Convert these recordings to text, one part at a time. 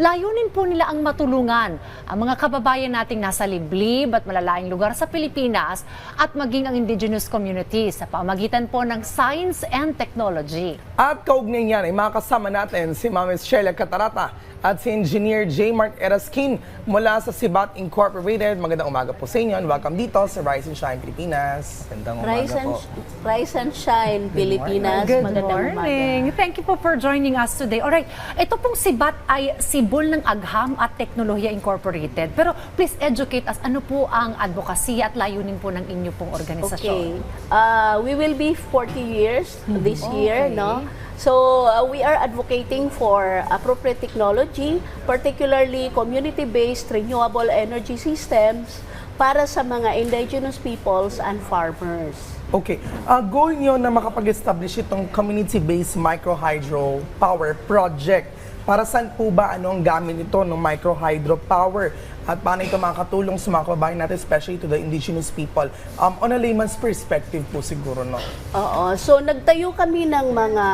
Layunin po nila ang matulungan ang mga kababayan nating nasa liblib at malalaing lugar sa Pilipinas at maging ang indigenous communities sa pamagitan po ng science and technology. At kaugnay niyan ay makasama natin si Ma'am Sheila Catarata at si Engineer J. Mark Eraskin mula sa Sibat Incorporated. Magandang umaga po sa inyo and welcome dito sa Rise and Shine Pilipinas. Magandang Rise umaga and, po. Rise and Shine, Pilipinas. Good Magandang morning. Thank you po for joining us today. Alright, ito pong sibat ay sibol ng Agham at Teknolohiya Incorporated. Pero please educate us, ano po ang advocacy at layunin po ng inyo pong organisasyon? Okay. Uh, we will be 40 years this year, Okay. no? So, uh, we are advocating for appropriate technology, particularly community-based renewable energy systems para sa mga indigenous peoples and farmers. Okay, uh, goal niyo na makapag-establish itong community-based microhydro power project. Para saan po ba ano ang gamit nito ng microhydro power? At paano ito makakatulong sa mga kababayan natin, especially to the indigenous people? Um, on a layman's perspective po siguro, no? Oo. So nagtayo kami ng mga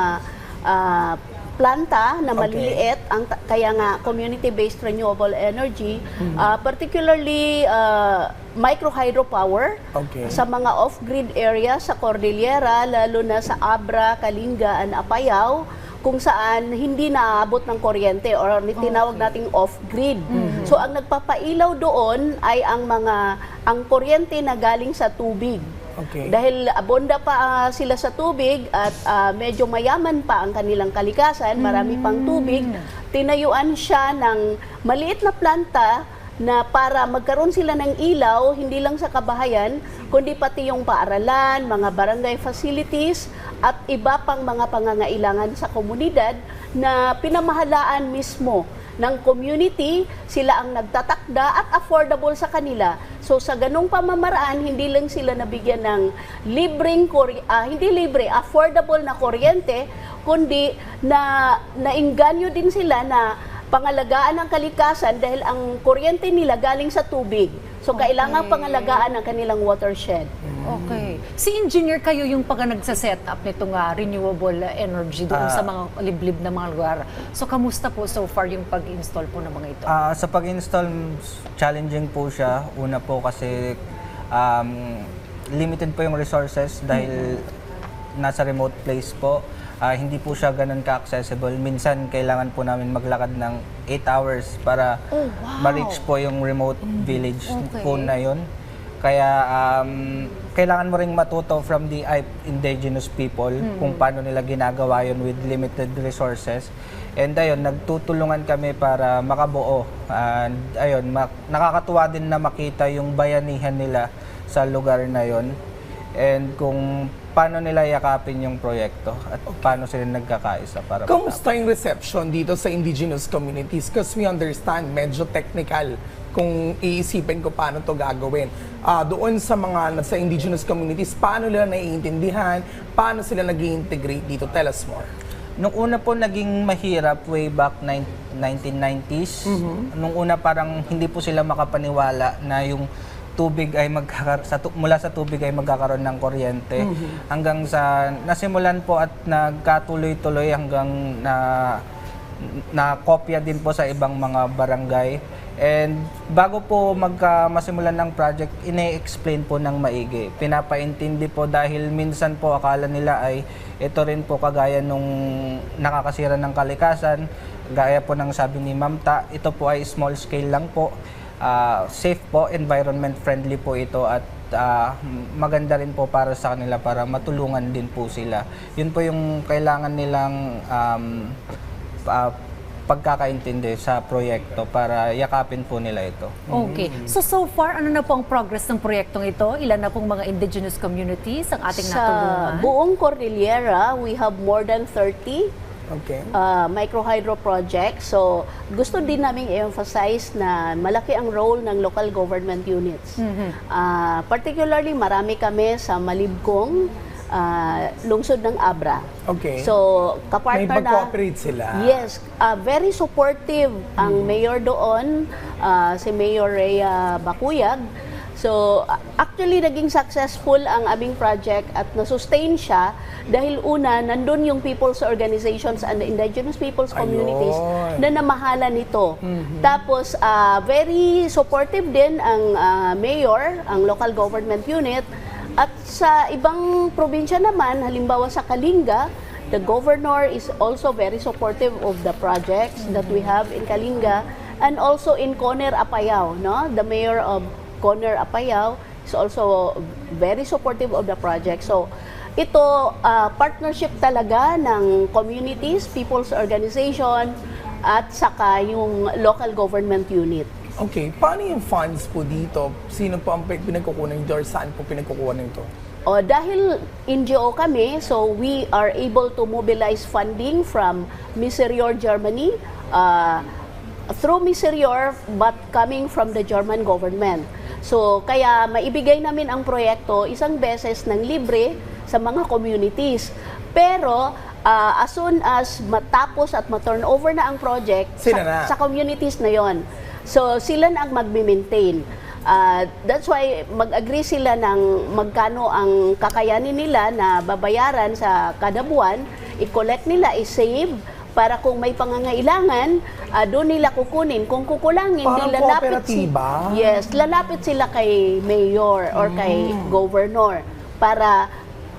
ah, planta na Okay. maliliit ang ta- kaya nga community-based renewable energy ah, particularly ah, micro hydropower Okay. sa mga off-grid area sa Cordillera lalo na sa Abra, Kalinga and Apayao kung saan hindi naaabot ng kuryente or tinawag nating off-grid. So ang nagpapailaw doon ay ang mga ang kuryente na galing sa tubig. Okay. Dahil abonda pa ah, sila sa tubig at ah, medyo mayaman pa ang kanilang kalikasan, marami pang tubig, tinayuan siya ng maliit na planta na para magkaroon sila ng ilaw, hindi lang sa kabahayan, kundi pati yung paaralan, mga barangay facilities, at iba pang mga pangangailangan sa komunidad na pinamahalaan mismo ng community, sila ang nagtatakda at affordable sa kanila. So sa ganung pamamaraan, hindi lang sila nabigyan ng libreng, ah, hindi libre, affordable na kuryente, kundi na nainganyo din sila na pangalagaan ng kalikasan dahil ang kuryente nila galing sa tubig. So kailangan pangalagaan ang kanilang watershed. Okay. Si engineer kayo yung pag nagsa-set up nitong ah, renewable energy doon Ah. sa mga liblib na mga lugar. So kamusta po so far yung pag-install po ng mga ito? Ah, sa pag-install, challenging po siya. Una po kasi um, limited po yung resources dahil nasa remote place po. Ah, hindi po siya ganun ka-accessible. Minsan, kailangan po namin maglakad ng 8 hours para Oh, wow. ma-reach po yung remote village Okay. po na yun. Kaya um, kailangan mo ring matuto from the indigenous people kung paano nila ginagawa yun with limited resources. And ayun, nagtutulungan kami para makabuo. And ayun, mak- nakakatuwa din na makita yung bayanihan nila sa lugar na yon and kung paano nila yakapin yung proyekto at paano sila nagkakaisa para Kamusta yung reception dito sa indigenous communities? Because we understand, medyo technical kung iisipin ko paano to gagawin. Ah, doon sa mga sa indigenous communities, paano nila naiintindihan? Paano sila nag integrate dito? Tell us more. Nung una po naging mahirap way back nine- 1990s. Nung una parang hindi po sila makapaniwala na yung tubig ay magkakar- sa tu- mula sa tubig ay magkakaroon ng kuryente hanggang sa nasimulan po at nagkatuloy-tuloy hanggang na na kopya din po sa ibang mga barangay. And bago po magka masimulan ng project, ine-explain po ng maigi. Pinapaintindi po dahil minsan po akala nila ay ito rin po kagaya nung nakakasira ng kalikasan. Gaya po ng sabi ni Ma'am Ta, ito po ay small scale lang po. Ah, safe po, environment friendly po ito at ah, maganda rin po para sa kanila para matulungan din po sila. Yun po yung kailangan nilang um, ah, pagkakaintindi sa proyekto para yakapin po nila ito. Okay. So, so far, ano na po ang progress ng proyektong ito? Ilan na pong mga indigenous communities ang ating Sa natulungan? buong Cordillera, we have more than 30 Okay. uh, microhydro project. So, gusto din namin i-emphasize na malaki ang role ng local government units. Ah, particularly, marami kami sa Malibgong, ah, lungsod ng Abra. Okay. So, May kapartner na... pag-cooperate sila. Yes, ah, very supportive ang mayor doon, ah, si Mayor Rhea Bakuyag. So, Actually, naging successful ang aming project at na-sustain siya dahil una, nandun yung people's organizations and the indigenous people's communities Ayun. na namahala nito. Tapos, ah, very supportive din ang ah, mayor, ang local government unit. At sa ibang probinsya naman, halimbawa sa Kalinga, the governor is also very supportive of the projects that we have in Kalinga and also in Coner Apayao, no? The mayor of Coner Apayao is also very supportive of the project. So, ito ah, partnership talaga ng communities, people's organization at saka yung local government unit. Okay, paano yung funds po dito? Sino po ang pin- pinagkukunan nito or saan po pinagkukunan nito? O, dahil NGO kami, so we are able to mobilize funding from Miserior, Germany, uh, through Miserior, but coming from the German government. So, kaya maibigay namin ang proyekto isang beses ng libre sa mga communities. Pero, uh, as soon as matapos at ma-turn over na ang project, sa, na. sa communities na yon. So, sila na ang magme-maintain. Ah, that's why mag-agree sila ng magkano ang kakayanin nila na babayaran sa kada buwan, i-collect nila, i-save, para kung may pangangailangan, ah, doon nila kukunin. Kung kukulangin, Parang di lalapit si-? Yes, lalapit sila kay mayor or kay governor para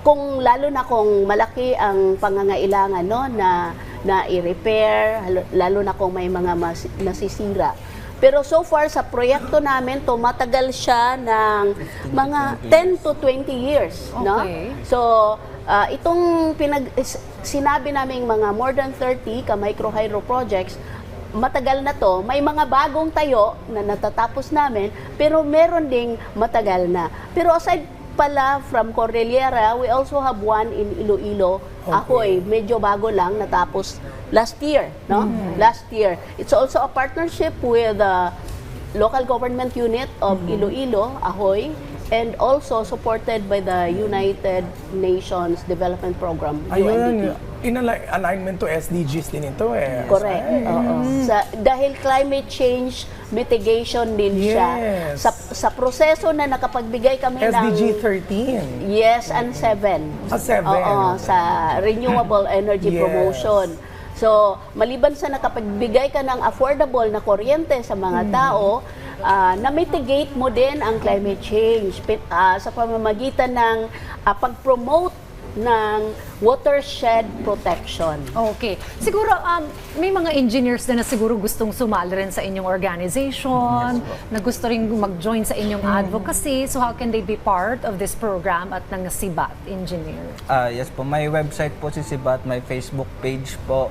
kung lalo na kung malaki ang pangangailangan no na na i-repair lalo na kung may mga mas, nasisira. Pero so far sa proyekto namin tumatagal siya ng mga 10 to 20 years, no? Okay. So, ah, itong pinag sinabi naming mga more than 30 ka micro hydro projects, matagal na to. May mga bagong tayo na natatapos namin, pero meron ding matagal na. Pero aside pala from Cordillera, we also have one in Iloilo, Okay. Ahoy, medyo bago lang natapos last year, no? Last year. It's also a partnership with the local government unit of Iloilo, Ahoy, and also supported by the United Nations Development Program, UNDP. Ayun, in ali- alignment to SDGs din ito eh. Correct. Oo. Sa, dahil climate change mitigation din siya. Yes. Sa, sa proseso na nakapagbigay kami SDG ng 13. Yes and 7. Ah, seven. Oo, sa renewable energy Yes. promotion. So, maliban sa nakapagbigay ka ng affordable na kuryente sa mga Hmm. tao, ah, na-mitigate mo din ang climate change ah, sa pamamagitan ng ah, pag-promote ng watershed protection. Okay. Siguro, um, may mga engineers na, na siguro gustong sumali rin sa inyong organization, na gusto rin mag-join sa inyong advocacy. So how can they be part of this program at ng SIBAT engineer? Ah, yes po, may website po si Sibat, may Facebook page po.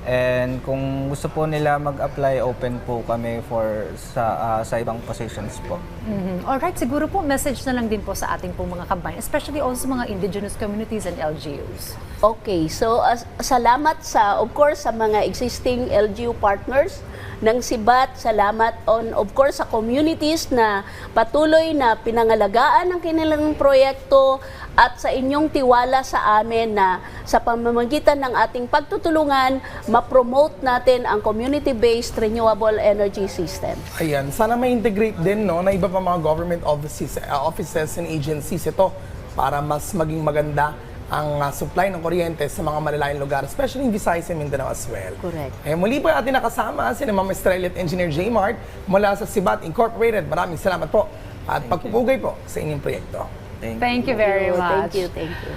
And kung gusto po nila mag-apply, open po kami for sa ah, sa ibang positions po. Mhm. Alright, siguro po message na lang din po sa ating pong mga kabayan, especially also mga indigenous communities and LGUs. Okay, so as- salamat sa of course sa mga existing LGU partners ng Sibat, salamat on of course sa communities na patuloy na pinangalagaan ang kanilang proyekto at sa inyong tiwala sa amin na sa pamamagitan ng ating pagtutulungan, ma-promote natin ang community-based renewable energy system. Ayan, sana ma-integrate din no, na iba pa mga government offices, uh, offices and agencies ito para mas maging maganda ang uh, supply ng kuryente sa mga malalayong lugar, especially in Visayas and Mindanao as well. Correct. Eh, muli po ating nakasama si Ma'am Estrella at Engineer J. Mart mula sa Sibat Incorporated. Maraming salamat po at pagpupugay po sa inyong proyekto. Thank you. Thank you very much. Thank you, thank you.